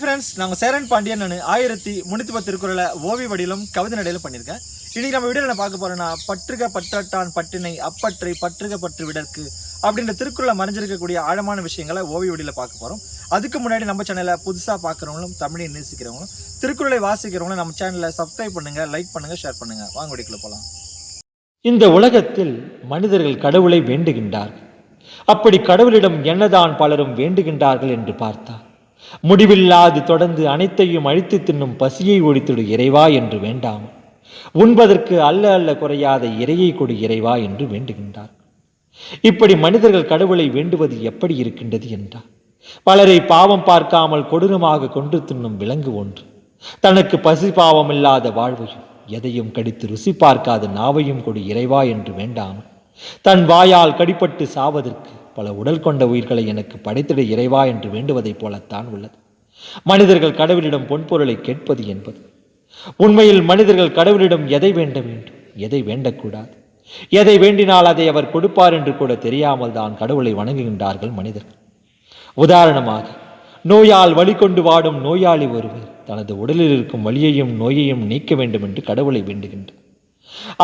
Friends நாங்கள் சேரன் பாண்டியன் நான் ஆயிரத்தி முன்னூற்றி பத்து திருக்குறளை ஓவிய வடிலும் கவிதை நடையிலும் பண்ணியிருக்கேன். இன்றைக்கி நம்ம வீடியோவில் என்ன பார்க்க போறோம்னா பற்றுக பற்றட்டான் பட்டினை அப்பற்றை பற்றுக பற்று விடற்கு அப்படின்ற திருக்குறளை மறைஞ்சிருக்கக்கூடிய ஆழமான விஷயங்களை ஓவிய வடியில் பார்க்க போகிறோம் அதுக்கு முன்னாடி நம்ம சேனலை புதுசாக பார்க்குறவங்களும் தமிழை நேசிக்கிறவங்களும் திருக்குறளை வாசிக்கிறவங்களும் நம்ம சேனலை சப்ஸ்கிரைப் பண்ணுங்க லைக் பண்ணுங்க ஷேர் பண்ணுங்க. வாங்க வீடியோக்குள்ள போகலாம் இந்த உலகத்தில் மனிதர்கள் கடவுளை வேண்டுகின்றார்கள். அப்படி கடவுளிடம் என்னதான் பலரும் வேண்டுகின்றார்கள் என்று பார்த்தார் முடிவில்லாது தொடர்ந்து அனைத்தையும் அழித்து தின்னும் பசியை ஒழித்திடு இறைவா என்று வேண்டாம். உண்பதற்கு அல்ல அல்ல குறையாத இறையை கொடு இறைவா என்று வேண்டுகின்றார். இப்படி மனிதர்கள் கடவுளை வேண்டுவது எப்படி இருக்கின்றது என்றார். பலரை பாவம் பார்க்காமல் கொடூரமாக கொன்று தின்னும் விலங்கு ஒன்று. தனக்கு பசி பாவம் இல்லாத வாழ்வையும் எதையும் கடித்து ருசி பார்க்காத நாவையும் கொடு இறைவா என்று வேண்டாமல் தன் வாயால் கடிப்பட்டு சாவதற்கு பல உடல் கொண்ட உயிர்களை எனக்கு படைத்திட இறைவா என்று வேண்டுவதைப் போலத்தான் உள்ளது. மனிதர்கள் கடவுளிடம் பொன்பொருளை கேட்பது என்பது. உண்மையில் மனிதர்கள் கடவுளிடம் எதை வேண்ட வேண்டும்? எதை வேண்டக்கூடாது? எதை வேண்டினால் அதை அவர் கொடுப்பார் என்று கூட தெரியாமல் தான் கடவுளை வணங்குகின்றார்கள் மனிதர்கள். உதாரணமாக நோயால் வழி கொண்டு வாடும் நோயாளி ஒருவர் தனது உடலில் இருக்கும் வலியையும் நோயையும் நீக்க வேண்டும் என்று கடவுளை வேண்டுகின்றார்.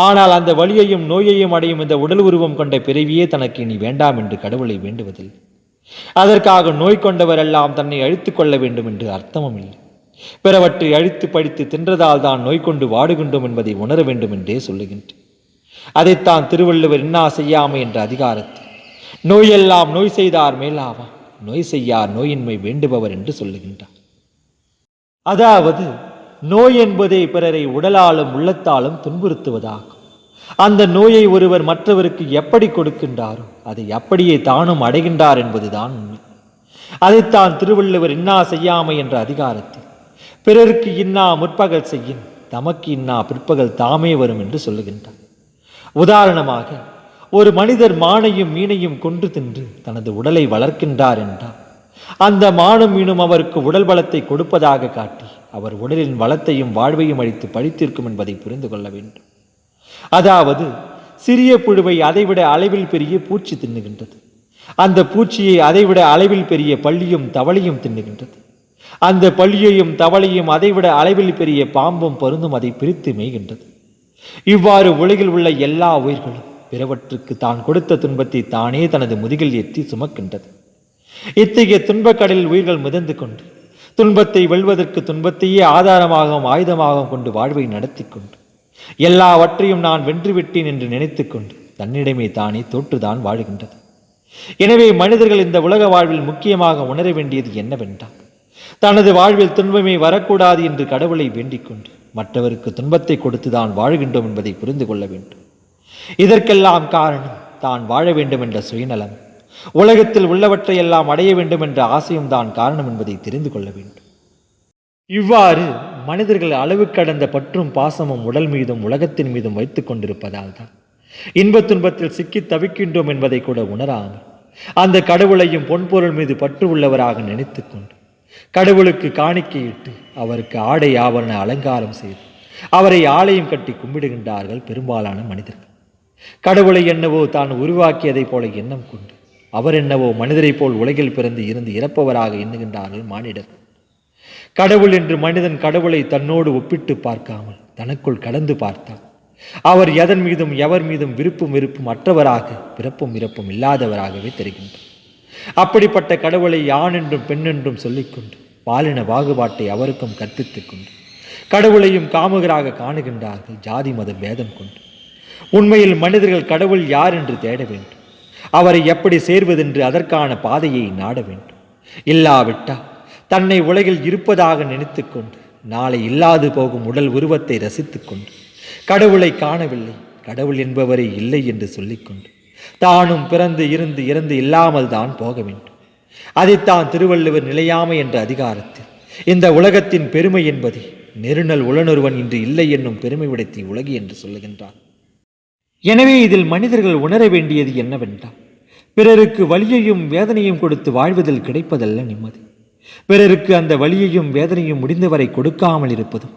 ஆனால் அந்த வழியையும் நோயையும் அடையும் இந்த உடல் உருவம் கொண்ட பிறவியே தனக்கு இனி வேண்டாம் என்று கடவுளை வேண்டுவதில்லை. அதற்காக நோய் கொண்டவரெல்லாம் தன்னை அழித்துக் கொள்ள வேண்டும் என்று அர்த்தமும் இல்லை பிறவற்றை அழித்து படித்து தின்றதால் தான் நோய் கொண்டு வாடுகின்றோம் என்பதை உணர வேண்டும் என்றே சொல்லுகின்றேன். அதைத்தான் திருவள்ளுவர் இன்னா செய்யாமை என்ற அதிகாரத்தில் நோயெல்லாம் நோய் செய்தார் மேலாவா நோய் செய்யார் நோயின்மை வேண்டுபவர் என்று சொல்லுகின்றார். அதாவது நோய் என்பதே பிறரை உடலாலும் உள்ளத்தாலும் துன்புறுத்துவதாகும். அந்த நோயை ஒருவர் மற்றவருக்கு எப்படி கொடுக்கின்றாரோ அதை அப்படியே தானும் அடைகின்றார் என்பதுதான் உண்மை. அதைத்தான் திருவள்ளுவர் இன்னா செய்யாமை என்ற அதிகாரத்தில் பிறருக்கு இன்னா முற்பகல் செய்யின் தமக்கு இன்னா பிற்பகல் தாமே வரும் என்று சொல்லுகின்றார். உதாரணமாக ஒரு மனிதர் மானையும் மீனையும் கொன்று தின்று தனது உடலை வளர்க்கின்றார் என்றார் அந்த மானும் மீனும் அவருக்கு உடல் பலத்தை கொடுப்பதாக காட்டி அவர் உடலின் வளத்தையும் வாழ்வையும் அழித்து பழித்திருக்கும் என்பதை புரிந்து கொள்ள வேண்டும். அதாவது சிறிய புழுவை அதைவிட அளவில் பெரிய பூச்சி தின்னுகின்றது. அந்த பூச்சியை அதைவிட அளவில் பெரிய பள்ளியும் தவளையும் தின்னுகின்றது. அந்த பள்ளியையும் தவளையும் அதைவிட அளவில் பெரிய பாம்பும் பருந்தும் அதை பிரித்து மேய்கின்றது. இவ்வாறு உலகில் உள்ள எல்லா உயிர்களும் பிறவற்றுக்கு தான் கொடுத்த துன்பத்தை தானே தனது முதுகில் ஏற்றி சுமக்கின்றது. இத்தகைய துன்பக்கடலில் உயிர்கள் மிதந்து கொண்டு துன்பத்தை வெல்வதற்கு துன்பத்தையே ஆதாரமாகவும் ஆயுதமாகவும் கொண்டு வாழ்வை நடத்தி கொண்டு. எல்லாவற்றையும் நான் வென்றுவிட்டேன் என்று நினைத்து கொண்டு தன்னிடமே தானே தோற்றுதான் வாழுகின்றது. எனவே மனிதர்கள் இந்த உலக வாழ்வில் முக்கியமாக உணர வேண்டியது என்னவென்றால் தனது வாழ்வில் துன்பமே வரக்கூடாது என்று கடவுளை வேண்டிக் கொண்டு மற்றவருக்கு துன்பத்தை கொடுத்துதான் வாழ்கின்றோம் என்பதை புரிந்து கொள்ள வேண்டும். இதற்கெல்லாம் காரணம் தான் வாழ வேண்டும் என்ற சுயநலம். உலகத்தில் உள்ளவற்றை எல்லாம் அடைய வேண்டும் என்ற ஆசையும் தான் காரணம் என்பதை தெரிந்து கொள்ள வேண்டும். இவ்வாறு மனிதர்கள் அளவு கடந்த பற்றும் பாசமும் உடல் மீதும் உலகத்தின் மீதும் வைத்துக் கொண்டிருப்பதால் தான் இன்பத் துன்பத்தில் சிக்கி தவிக்கின்றோம் என்பதை கூட உணராமல் அந்த கடவுளையும் பொன்பொருள் மீது பற்று உள்ளவராக நினைத்துக் கொண்டு கடவுளுக்கு காணிக்கையிட்டு அவருக்கு ஆடை ஆவரண அலங்காரம் செய்து அவரை ஆலயம் கட்டி கும்பிடுகின்றார்கள் பெரும்பாலான மனிதர்கள். கடவுளை என்னவோ தான் உருவாக்கியதைப் போல எண்ணம் கொண்டு அவர் என்னவோ மனிதரைப் போல் உலகில் பிறந்து இருந்து இறப்பவராக எண்ணுகின்றார்கள் மானிடர். கடவுள் என்று மனிதன் கடவுளை தன்னோடு ஒப்பிட்டு பார்க்காமல் தனக்குள் கடந்து பார்த்தான். அவர் எதன் மீதும் எவர் மீதும் விருப்பும் விருப்பும் அற்றவராக பிறப்பும் இறப்பும் இல்லாதவராகவே தெரிகின்றார் அப்படிப்பட்ட கடவுளை யான் என்றும் பெண் என்றும் சொல்லிக்கொண்டு பாலின பாகுபாட்டை அவருக்கும் கற்பித்துக் கொண்டு கடவுளையும் காமுகராக காணுகின்றார்கள் ஜாதி மத பேதம் கொண்டு. உண்மையில் மனிதர்கள் கடவுள் யார் என்று தேட வேண்டும். அவரை எப்படி சேர்வதென்று அதற்கான பாதையை நாட வேண்டும். இல்லாவிட்டா தன்னை உலகில் இருப்பதாக நினைத்துக்கொண்டு நாளை இல்லாது போகும் உடல் உருவத்தை ரசித்துக்கொண்டு கடவுளை காணவில்லை கடவுள் என்பவரை இல்லை என்று சொல்லிக்கொண்டு தானும் பிறந்து இருந்து இறந்து இல்லாமல் தான் போக வேண்டும். அதைத்தான் திருவள்ளுவர் நிலையாமை என்ற அதிகாரத்தில் இந்த உலகத்தின் பெருமை என்பதை நெருநல் உளனொருவன் இன்று இல்லை என்னும் பெருமை உடைத்தி உலகி என்று சொல்லுகின்றான். எனவே இதில் மனிதர்கள் உணர வேண்டியது என்னவென்றால் பிறருக்கு வலியையும் வேதனையும் கொடுத்து வாழ்வதில் கிடைப்பதல்ல நிம்மதி. பிறருக்கு அந்த வலியையும் வேதனையும் முடிந்தவரை கொடுக்காமல் இருப்பதும்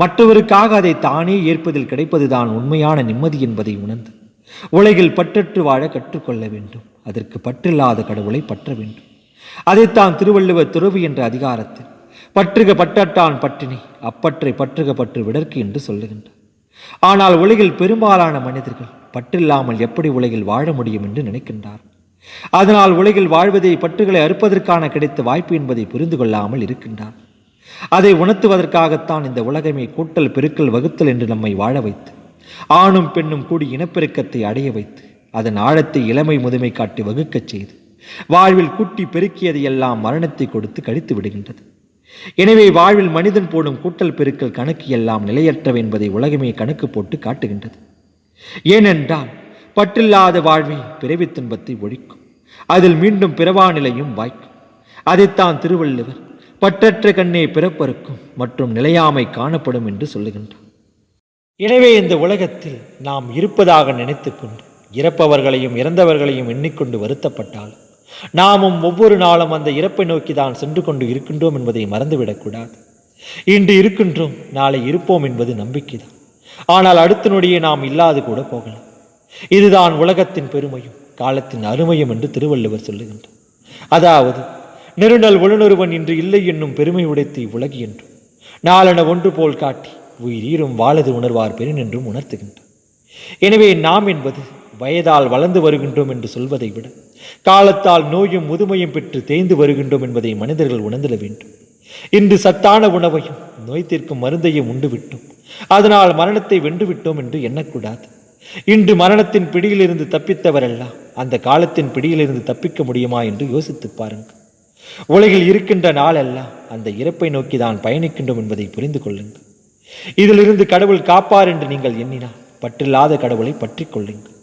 மற்றவருக்காக அதை தானே ஏற்பதில் கிடைப்பதுதான் உண்மையான நிம்மதி என்பதை உணர்ந்து உலகில் பற்றற்று வாழ கற்றுக்கொள்ள வேண்டும். அதற்கு பற்றில்லாத கடவுளை பற்ற வேண்டும். அதைத்தான் திருவள்ளுவர் துறவு என்ற அதிகாரத்தில் பற்றுக பட்டட்டான் பட்டினி அப்பற்றை பற்றுக பற்று விடற்கு என்று சொல்லுகின்றார். ஆனால் உலகில் பெரும்பாலான மனிதர்கள் பற்றில்லாமல் எப்படி உலகில் வாழ முடியும் என்று நினைக்கின்றார். அதனால் உலகில் வாழ்வதை பற்றுகளை அறுப்பதற்கான கிடைத்த வாய்ப்பு என்பதை புரிந்து கொள்ளாமல் இருக்கின்றார். அதை உணர்த்துவதற்காகத்தான் இந்த உலகமே கூட்டல் பெருக்கல் வகுத்தல் என்று நம்மை வாழ வைத்து ஆணும் பெண்ணும் கூடி இனப்பெருக்கத்தை அடைய வைத்து அதன் ஆழத்தை இளமை முதுமை காட்டி வகுக்கச் செய்து வாழ்வில் கூட்டி பெருக்கியதையெல்லாம் மரணத்தை கொடுத்து கழித்து விடுகின்றது. எனவே வாழ்வில் மனிதன் போடும் கூட்டல் பெருக்கல் கணக்கு எல்லாம் நிலையற்றவை என்பதை உலகமே கணக்கு போட்டு காட்டுகின்றது. ஏனென்றால் பற்றில்லாத வாழ்வே பிறவி துன்பத்தை ஒழிக்கும். அதில் மீண்டும் பிறவா நிலையும் வாய்க்கும். அதைத்தான் திருவள்ளுவர் பற்றற்ற கண்ணே பிறப்பறுக்கும் மற்றும் நிலையாமை காணப்படும் என்று சொல்லுகின்றார். எனவே இந்த உலகத்தில் நாம் இருப்பதாக நினைத்துக்கொண்டு இறப்பவர்களையும் இறந்தவர்களையும் எண்ணிக்கொண்டு வருத்தப்பட்டாலும் நாமும் ஒவ்வொரு நாளும் அந்த இறப்பை நோக்கி தான் சென்று கொண்டு இருக்கின்றோம் என்பதை மறந்துவிடக்கூடாது. இன்று இருக்கின்றோம் நாளை இருப்போம் என்பது நம்பிக்கைதான். ஆனால் அடுத்த நொடியே நாம் இல்லாது கூட போகலாம். இதுதான் உலகத்தின் பெருமையும் காலத்தின் அருமையும் என்று திருவள்ளுவர் சொல்லுகின்றார். அதாவது நெருநல் உளனொருவன் இன்று இல்லை என்னும் பெருமை உடைத்து இவ்வுலகு என்றும் நாளென ஒன்று போல் காட்டி உயிரீரும் வாழது உணர்வார் பெருன் என்றும் உணர்த்துகின்றார். எனவே நாம் என்பது வயதால் வளர்ந்து வருகின்றோம் என்று சொல்வதை விட காலத்தால் நோயும் முதுமையும் பெற்று தேய்ந்து வருகின்றோம் என்பதை மனிதர்கள் உணர்ந்திட வேண்டும். இன்று சத்தான உணவையும் நோய் தீர்க்கும் மருந்தையும் உண்டுவிட்டோம். அதனால் மரணத்தை வென்று விட்டோம் என்று எண்ணக்கூடாது. இன்று மரணத்தின் பிடியிலிருந்து தப்பித்தவரெல்லாம் அந்த காலத்தின் பிடியிலிருந்து தப்பிக்க முடியுமா என்று யோசித்துப் பாருங்கள். உலகில் இருக்கின்ற நாளெல்லாம் அந்த இறப்பை நோக்கி தான் பயணிக்கின்றோம் என்பதை புரிந்து கொள்ளுங்கள். இதிலிருந்து கடவுள் காப்பார் என்று நீங்கள் எண்ணினால் பற்றில்லாத கடவுளை பற்றி கொள்ளுங்கள்.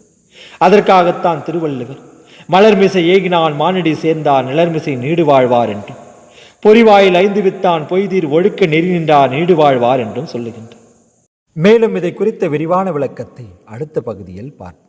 அதற்காகத்தான் திருவள்ளுவர் மலர்மிசை ஏகினான் மானடி சேர்ந்தார் நிலர்மிசை நீடு வாழ்வார் என்றும் பொறிவாயில் ஐந்து வித்தான் பொய்தீர் ஒழுக்க நெறி நின்றார் நீடு வாழ்வார் என்றும் சொல்லுகின்றார். மேலும் இதை குறித்த விரிவான விளக்கத்தை அடுத்த பகுதியில் பார்ப்போம்.